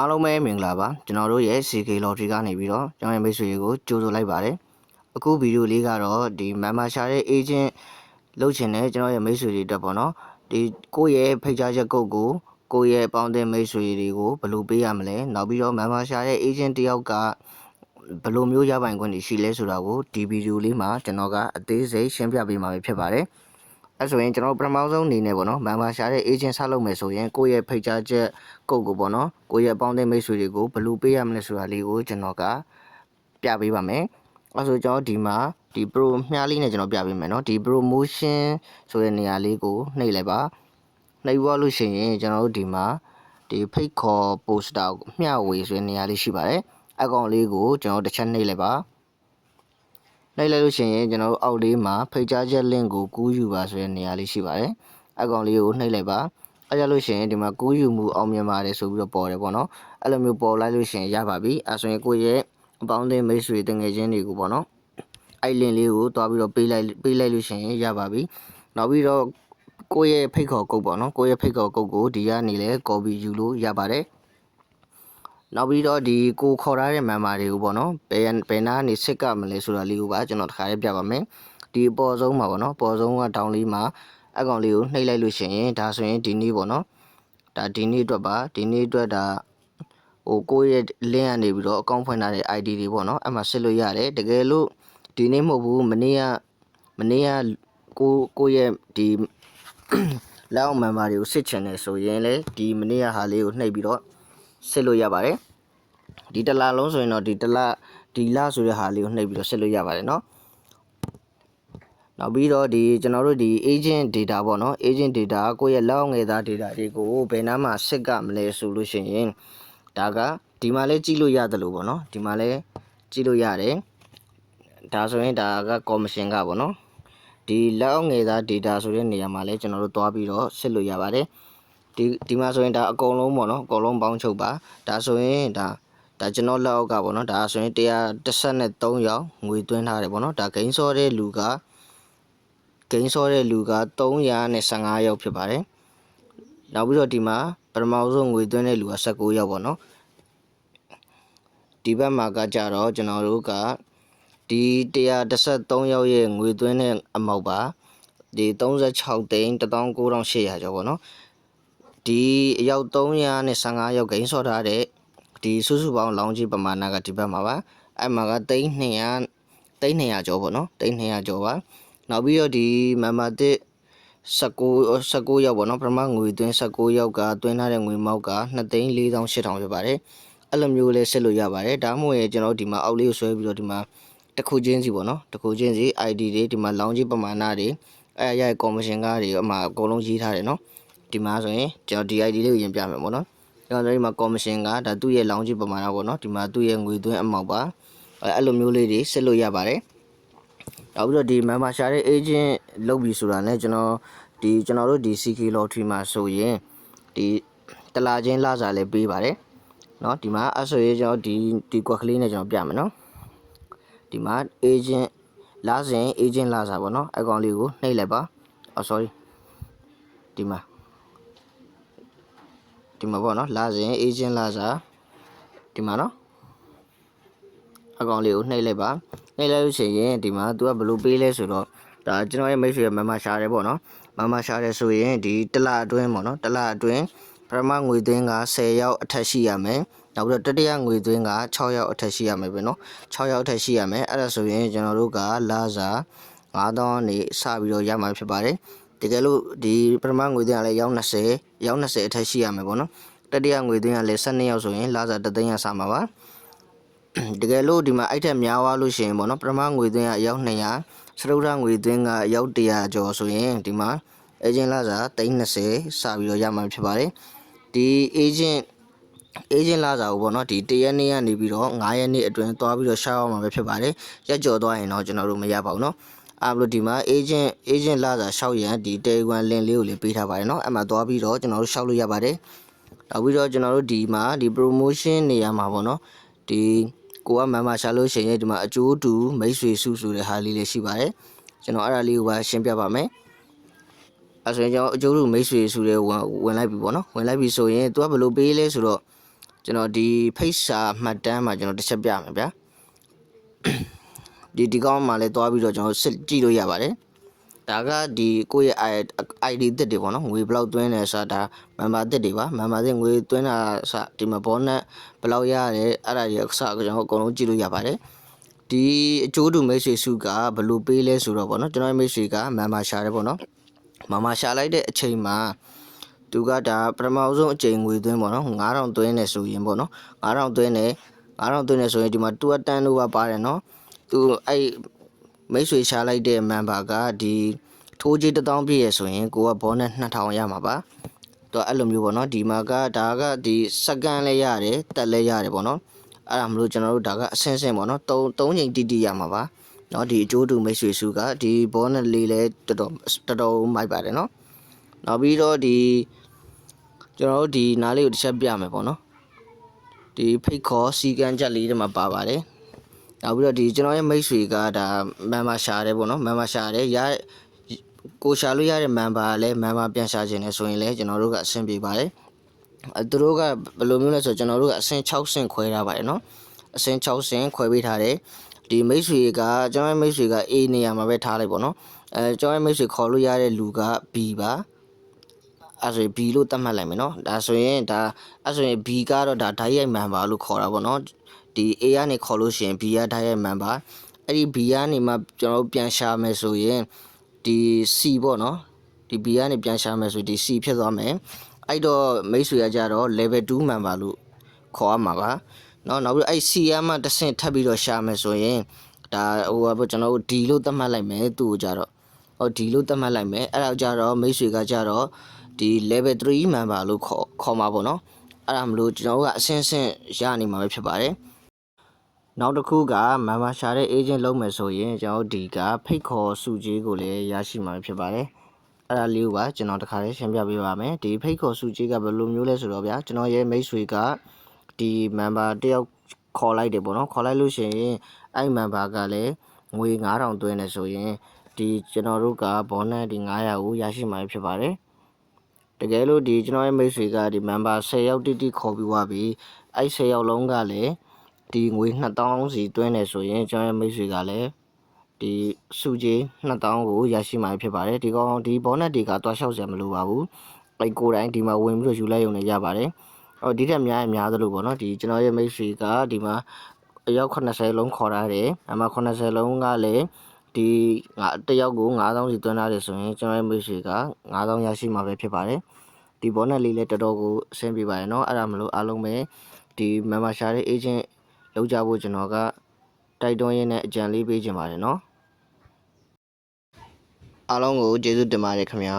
အားလုံးပဲမင်္ဂလာပါကျွန်တော်တို့ရဲ့ CK Lottery ကနေပြီးတော့ကျွန်တော်ရဲ့မိတ်ဆွေတွေကိုကြိုဆိုလိုက်ပါတယ်အခုဗီဒီယိုလေးကတော့ဒီ member ရှာတဲ့ agent လုပ်ချင်တဲ့ကျွန်တော်ရဲ့မိတ်ဆွေတွေအတွက်ပေါ့နော်ဒီကိုယ့်ရဲ့ဖိတ်ကြားချက်ကုတ်ကိုကိုယ့်ရဲ့အပေါင်းအသင်းမိတ်ဆွေတွေကိုဘယ်လိုပေးရမလဲနောက်ပြီးတော့ member ရှာတဲ့ agent တယောက်ကဘယ်လိုမျိုးရပိုင်ခွင့်တွေရှိလဲဆိုတာကိုဒီဗီဒီယိုလေးမှာကျွန်တော်ကအသေးစိတ်ရှင်းပြပေးမှာဖြစ်ပါတယ် အဲ့ဆိုရင်ကျွန်တော်ပထမဆုံးအနေနဲ့ပေါ့နော်မန်ပါရှာတဲ့ agent ဆက်လုပ်မယ်ဆိုရင်ကိုယ့်ရဲ့ဖိတ်ကြားချက်ကုတ်ကိုပေါ့နော်ကိုယ့်ရဲ့အပေါင်းအသင်းမိတ်ဆွေတွေကိုဘယ်လိုပေးရမလဲဆိုတာလေးကိုကျွန်တော်ကပြပေးပါမယ်အဲ့ဆိုကျွန်တော်ဒီမှာဒီ pro မြားလေးနဲ့ကျွန်တော်ပြပေးမယ်နော်ဒီ promotion ဆိုတဲ့နေရာလေးကိုနှိပ်လိုက်ပါနှိပ်သွားလို့ရှိရင်ကျွန်တော်တို့ဒီမှာဒီဖိတ်ခေါ် poster ကိုမျှဝေဆိုတဲ့နေရာလေးရှိပါတယ်အကောင့်လေးကိုကျွန်တော်တစ်ချက်နှိပ်လိုက်ပါ လိုက်လိုက်လို့ရှိရင်ကျွန်တော်တို့အောက်လေးမှာဖိတ်ကြားချက် link ကိုကူးယူပါဆိုတဲ့နေရာလေးရှိပါတယ်။အကောင်လေးကိုနှိပ်လိုက်ပါ။အဲကြလို့ရှိရင်ဒီမှာကူးယူမှုအောင်မြင်ပါတယ်ဆိုပြီးတော့ပေါ်တယ်ပေါ့နော်။အဲ့လိုမျိုးပေါ်လိုက်လို့ရှိရင်ရပါပြီ။အဲဆိုရင်ကိုယ့်ရဲ့အပေါင်းအသင်းမိတ်ဆွေတငယ်ချင်းတွေကိုပေါ့နော်။အဲ့ link လေးကိုတွားပြီးတော့ပေးလိုက်ပေးလိုက်လို့ရှိရင်ရပါပြီ။နောက်ပြီးတော့ကိုယ့်ရဲ့ဖိတ်ခေါ်ကုတ်ပေါ့နော်။ကိုယ့်ရဲ့ဖိတ်ခေါ်ကုတ်ကိုဒီကနေလဲ copy ယူလို့ရပါတယ်။ နောက်ပြီးတော့ဒီကိုခေါ်ထားတဲ့ member တွေကိုပေါ့နော်ဘယ်ဘယ်နာကနေစစ်ကမလဲဆိုတာလေးကိုပါကျွန်တော်တစ်ခါလေးပြပါမယ်ဒီအပေါ်ဆုံးမှာပေါ့နော်ပေါ်ဆုံးကတောင်းလေးမှာအကောင်လေးကိုနှိပ်လိုက်လို့ရှိရင်ဒါဆိုရင်ဒီနေ့ပေါ့နော်ဒါဒီနေ့အတွက်ပါဒီနေ့အတွက်ဒါဟိုကိုယ့်ရဲ့ link ကနေပြီးတော့အကောင့်ဖွင့်ထားတဲ့ ID တွေပေါ့နော်အဲ့မှာစစ်လို့ရတယ်တကယ်လို့ဒီနေ့မဟုတ်ဘူးမနေ့ကမနေ့ကကိုကိုယ့်ရဲ့ဒီလက်အောင် member တွေကိုစစ်ချင်တယ်ဆိုရင်လေဒီမနေ့ကဟာလေးကိုနှိပ်ပြီးတော့ စစ်လို့ရပါတယ်ဒီတစ်လလုံးဆိုရင်တော့ဒီတစ်လဒီလဆိုတဲ့ဟာလေးကိုနှိပ်ပြီးတော့စစ်လို့ရပါတယ်เนาะနောက်ပြီးတော့ဒီကျွန်တော်တို့ဒီ agent data ပေါ့နော် agent data ကိုယ့်ရဲ့လက်အောင်ငယ်သား data တွေကိုဘယ်နားမှာစစ်ကမလဲဆိုလို့ရှိရင်ဒါကဒီမှာလဲကြည့်လို့ရတယ်လို့ပေါ့နော်ဒီမှာလဲကြည့်လို့ရတယ်ဒါဆိုရင်ဒါက commission ကပေါ့နော်ဒီလက်အောင်ငယ်သား data ဆိုတဲ့နေရာမှာလဲကျွန်တော်တို့တွားပြီးတော့စစ်လို့ရပါတယ် ဒီဒီမှာဆိုရင်ဒါအကုန်လုံးပေါ့နော်အကုန်လုံးပေါင်းချုပ်ပါဒါဆိုရင်ဒါဒါကျွန်တော်လက်အောက်ကပေါ့နော်ဒါဆိုရင်113ရောက်ငွေသွင်းထားတယ်ပေါ့နော်ဒါဂိမ်းစောတဲ့လူကဂိမ်းစောတဲ့လူက315ရောက်ဖြစ်ပါတယ်နောက်ပြီးတော့ဒီမှာပထမဆုံးငွေသွင်းတဲ့လူက19ရောက်ပေါ့နော်ဒီဘက်မှာကကြတော့ကျွန်တော်တို့ကဒီ113ရောက်ရဲ့ငွေသွင်းတဲ့အမောက်ပါဒီ36သိန်း19800ကျော်ပေါ့နော် ဒီအယောက်315ရောက်ဂိမ်းစောထားတဲ့ဒီစုစုပေါင်းလောင်းကြီးပမာဏကဒီဘက်မှာပါအဲ့မှာကသိန်း200သိန်း200ကျော်ပေါ့နော်သိန်း200ကျော်ပါနောက်ပြီးတော့ဒီမမတစ်19 19ရောက်ပေါ့နော်ပထမငွေသွင်း19ရောက်ကသွင်းထားတဲ့ငွေမောက်က2သိန်း4800ဖြစ်ပါတယ်အဲ့လိုမျိုးလေးဆက်လို့ရပါတယ်ဒါမှမဟုတ်ရင်ကျွန်တော်ဒီမှာအောက်လေးကိုဆွဲပြီးတော့ဒီမှာတစ်ခုချင်းစီပေါ့နော်တစ်ခုချင်းစီ ID တွေဒီမှာလောင်းကြီးပမာဏတွေအဲရရကော်မရှင်ကားတွေအမှအကုန်လုံးရေးထားတယ်နော် ဒီမှာဆိုရင်ကျွန်တော် DID လေးကိုရင်ပြမယ်ပေါ့နော်ကျွန်တော်ဒီမှာကော်မရှင်ကဒါသူ့ရဲ့လောင်းကြီးပမာဏပေါ့နော်ဒီမှာသူ့ရဲ့ငွေသွင်းအမောက်ပါအဲအဲ့လိုမျိုးလေးတွေဆက်လို့ရပါတယ်နောက်ပြီးတော့ဒီ member share တဲ့ agent လုပ်ပြီဆိုတာနဲ့ကျွန်တော်ဒီကျွန်တော်တို့ဒီ CK lottery မှာဆိုရင်ဒီတလာချင်းလာစားလည်းပေးပါတယ်เนาะဒီမှာအဆိုရေးကျွန်တော်ဒီဒီကွက်ကလေးနဲ့ကျွန်တော်ပြမယ်เนาะဒီမှာ agent လာစဉ် agent လာစားပေါ့เนาะအကောင်လေးကိုနှိပ်လိုက်ပါအော် sorry ဒီမှာ ဒီမှာပေါ့နော်လာစဉ်အေဂျင့်လာစာဒီမှာနော်အကောင်လေးကိုနှိပ်လိုက်ပါနှိပ်လိုက်လို့ရှိရင်ဒီမှာ तू ကဘလို့ပေးလဲဆိုတော့ဒါကျွန်တော်ရဲ့မိတ်ဆွေရဲ့မမရှာတယ်ပေါ့နော်မမရှာတယ်ဆိုရင်ဒီတလအတွင်းပေါ့နော်တလအတွင်းပထမငွေသွင်းက10ရောက်အထက်ရှိရမယ်နောက်ပြီးတော့တတိယငွေသွင်းက6ရောက်အထက်ရှိရမယ်ပဲနော်6ရောက်အထက်ရှိရမယ်အဲ့ဒါဆိုရင်ကျွန်တော်တို့ကလာစာ9000နေစပြီးတော့ရမှာဖြစ်ပါတယ် တကယ်လို့ဒီပထမငွေသွင်းကလည်းရောက်20ရောက်20အထက်ရှိရမယ်ပေါ့နော်တတိယငွေသွင်းကလည်း12ရောက်ဆိုရင်လာစာတသိန်းရစမှာပါတကယ်လို့ဒီမှာအဲ့ထက်များသွားလို့ရှိရင်ပေါ့နော်ပထမငွေသွင်းကအယောက်200စရုပ်ရငွေသွင်းကအယောက်100ကျော်ဆိုရင်ဒီမှာ agent လာစာ320စပြီးတော့ရမှာဖြစ်ပါတယ်ဒီ agent agent လာစာကိုပေါ့နော်ဒီ1ရက်နေ့ကနေပြီးတော့9ရက်နေ့အတွင်းသွားပြီးတော့ရှားအောင်မှာပဲဖြစ်ပါတယ်ရက်ကျော်သွားရင်တော့ကျွန်တော်တို့မရပါဘူးเนาะ အဲ့လိုဒီမှာ agent agent လာစာရှောက်ရန်ဒီ Telegram link လေးကိုလည်းပေးထားပါတယ်เนาะအဲ့မှာသွားပြီးတော့ကျွန်တော်တို့ရှောက်လို့ရပါတယ်နောက်ပြီးတော့ကျွန်တော်တို့ဒီမှာဒီ promotion နေရာမှာပေါ့နော်ဒီကိုကမန်မာရှာလို့ရှိရင်ဒီမှာအကျိုးတူမိတ်ဆွေစုဆိုတဲ့ဟာလေးလေးရှိပါတယ်ကျွန်တော်အဲ့ဒါလေးကိုပါရှင်းပြပါမယ်အဲဆိုရင်ကျွန်တော်အကျိုးတူမိတ်ဆွေစုတဲ့ဝင်ဝင်လိုက်ပြီပေါ့နော်ဝင်လိုက်ပြီဆိုရင်သူကဘယ်လိုပေးလဲဆိုတော့ ကျွန်တော်ဒီဖိတ်စာမှတ်တမ်းမှာကျွန်တော်တစ်ချက်ပြမယ်ဗျာ ဒီဒီကောင်းမှာလည်းတွားပြီးတော့ကျွန်တော်စစ်ကြည့်လို့ရပါတယ်ဒါကဒီကိုယ့်ရဲ့ ID တစ်တွေပေါ့နော်ငွေဘယ်လောက်သွင်းလဲဆိုတာဒါ member တစ်တွေပါ member တစ်ငွေသွင်းတာစဒီမှာ bonus ဘယ်လောက်ရတယ်အဲ့ဒါတွေအစကျွန်တော်အကုန်လုံးကြည့်လို့ရပါတယ်ဒီအကျိုးတူမိတ်ဆွေစုကဘယ်လိုပေးလဲဆိုတော့ပေါ့နော်ကျွန်တော်ရဲ့မိတ်ဆွေက member ရှာတယ်ပေါ့နော် member ရှာလိုက်တဲ့အချိန်မှာသူကဒါပထမဆုံးအချိန်ငွေသွင်းပေါ့နော်9000သွင်းနေဆိုရင်ပေါ့နော်9000သွင်းနေ9000သွင်းနေဆိုရင်ဒီမှာ2တန်းလို့ပါပါတယ်နော် သူအဲ့မိတ်ဆွေရှာလိုက်တဲ့ member ကဒီထိုးကြီး1000ပြည့်ရဆိုရင်ကိုက bonus 2000ရမှာပါသူအဲ့လိုမျိုးပေါ့နော်ဒီမှာကဒါကဒီစကန်လည်းရတယ်တက်လည်းရတယ်ပေါ့နော်အဲ့ဒါမလို့ကျွန်တော်တို့ဒါကအဆင်းဆင်းပေါ့နော်3 3ချိန်တိတိရမှာပါနော်ဒီအကျိုးတူမိတ်ဆွေစုကဒီ bonus လေးလည်းတော်တော်တော်တော်မိုက်ပါတယ်နော်နောက်ပြီးတော့ဒီကျွန်တော်တို့ဒီနားလေးကိုတစ်ချက်ပြမယ်ပေါ့နော်ဒီဖိတ်ခေါ်စီကံချက်လေးတွေမှာပါပါတယ် နောက်ပြီးတော့ဒီကျွန်တော်ရဲ့မိတ်ဆွေကဒါမန်မာရှာတယ်ပေါ့နော်မန်မာရှာတယ်ရကိုရှာလို့ရတဲ့မန်ပါလည်းမန်ပါပြန်ရှာခြင်းနဲ့ဆိုရင်လည်းကျွန်တော်တို့ကအဆင်ပြေပါတယ်အဲသူတို့ကဘယ်လိုမျိုးလဲဆိုတော့ကျွန်တော်တို့ကအဆင့်6ဆင့်ခွဲထားပါတယ်နော်အဆင့်6ဆင့်ခွဲပေးထားတယ်ဒီမိတ်ဆွေကကျွန်တော်ရဲ့မိတ်ဆွေက A နေရာမှာပဲထားလိုက်ပေါ့နော်အဲကျွန်တော်ရဲ့မိတ်ဆွေခေါ်လို့ရတဲ့လူက B ပါအဲဆိုရင် B လို့သတ်မှတ်လိုက်မယ်နော်ဒါဆိုရင်ဒါအဲဆိုရင် B ကတော့ဒါဓာတ်ရိုက်မှန်ပါလို့ခေါ်တာပေါ့နော် ဒီ A ကနေခေါ်လို့ရှိရင် B ကတိုက်ရိုက်မှန်ပါအဲ့ဒီ B ကနေမှကျွန်တော်တို့ပြန်ရှာမယ်ဆိုရင်ဒီ C ပေါ့နော်ဒီ B ကနေပြန်ရှာမယ်ဆိုဒီ C ဖြစ်သွားမယ်အဲ့တော့မိတ်ဆွေကကြတော့ level 2မှန်ပါလို့ခေါ်ရမှာပါနော်နောက်ပြီးအဲ့ C ကမှတစ်ဆင့်ထပ်ပြီးတော့ရှာမယ်ဆိုရင်ဒါဟိုကကျွန်တော်တို့ D လို့သတ်မှတ်လိုက်မယ်သူ့ကိုကြတော့ဟော D လို့သတ်မှတ်လိုက်မယ်အဲ့ဒါကြတော့မိတ်ဆွေကကြတော့ဒီ level 3 member လို့ခေါ်ခေါ်မှာပေါ့နော်အဲ့ဒါမလို့ကျွန်တော်တို့ကအဆင့်ဆင့်ရနိုင်မှာပဲဖြစ်ပါတယ် နောက်တစ်ခုက member ရှာတဲ့ agent လုပ်မယ်ဆိုရင်ကျွန်တော်တို့ဒီကဖိတ်ခေါ်စုကြီးကိုလည်းရရှိမှာဖြစ်ပါတယ်အဲ့ဒါလေးကိုပါကျွန်တော်တခါလေးရှင်းပြပေးပါမယ်ဒီဖိတ်ခေါ်စုကြီးကဘယ်လိုမျိုးလဲဆိုတော့ဗျာကျွန်တော်ရဲ့မိတ်ဆွေကဒီ member တယောက်ခေါ်လိုက်တယ်ပေါ့နော်ခေါ်လိုက်လို့ရှိရင်အဲ့ member ကလည်းငွေ9000သွင်းနေဆိုရင်ဒီကျွန်တော်တို့ကဘောနတ်ဒီ900ကိုရရှိမှာဖြစ်ပါတယ်တကယ်လို့ဒီကျွန်တော်ရဲ့မိတ်ဆွေကဒီ member 10ယောက်တိတိခေါ်ပြီးသွားပြီအဲ့10ယောက်လုံးကလည်း ဒီငွေ2000စီတွင်းနေဆိုရင်ကျွန်တော်ရဲ့မိတ်ဆွေကလည်းဒီစုကြီး2000ကိုရရှိမှာဖြစ်ပါတယ်ဒီကောင်ဒီဘောနက်တွေကတွားလျှောက်စရာမလိုပါဘူးအဲ့ကိုယ်တိုင်ဒီမှာဝင်ပြီးတော့ယူလိုက်ရုံနဲ့ရပါတယ်အော်ဒီထက်များရင်များသလိုပေါ့နော်ဒီကျွန်တော်ရဲ့မိတ်ဆွေကဒီမှာအယောက်80လုံးခေါ်ထားတယ်အမှ80လုံးကလည်းဒီငါတယောက်ကို9000စီသွင်းထားတယ်ဆိုရင်ကျွန်တော်ရဲ့မိတ်ဆွေက9000ရရှိမှာပဲဖြစ်ပါတယ်ဒီဘောနက်လေးလည်းတော်တော်ကိုအဆင်ပြေပါတယ်เนาะအဲ့ဒါမလို့အားလုံးပဲဒီ member share ရဲ့ agent လောက်ကြဖို့ကျွန်တော်ကတိုက်တွန်းရင်းနဲ့အကြံလေးပေးချင်ပါတယ်နော်အားလုံးကိုကျေးဇူးတင်ပါတယ်ခင်ဗျာ